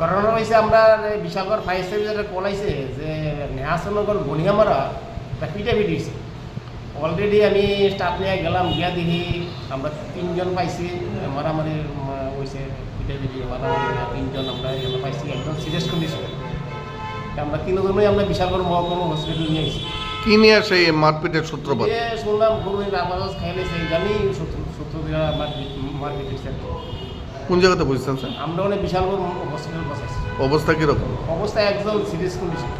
ঘটনা হয়েছে আমরা বিশালগড় ফায়ার সার্ভিসের কল আইছে যে নেহাসনগর গনিয়ামারা একটা পিঠা পিটি হয়েছে অলরেডি আমি স্টাফ নিয়ে গেলাম, গিয়া দেখি আমরা তিনজন পাইছি মারামারি হয়েছে পিঠা পিটি মারামারি তিনজন আমরা পাইছি, একদম সিরিয়াস কন্ডিশনে আমরা তিনজনই আমরা বিশালগড় মহকুমা হসপিটাল নিয়ে আসি কি নিয়ে আসে এই মারপিটের সূত্রপাত? শুনলাম গরুর রামাজ খাইলে সেই জানি সূত্র সূত্র দিয়া। কোন জায়গাতে বসেছেন স্যার? আমরা অনেক বিশালগড় হসপিটাল বসাইছি অবস্থা কীরকম? অবস্থা একদম সিরিয়াস কন্ডিশন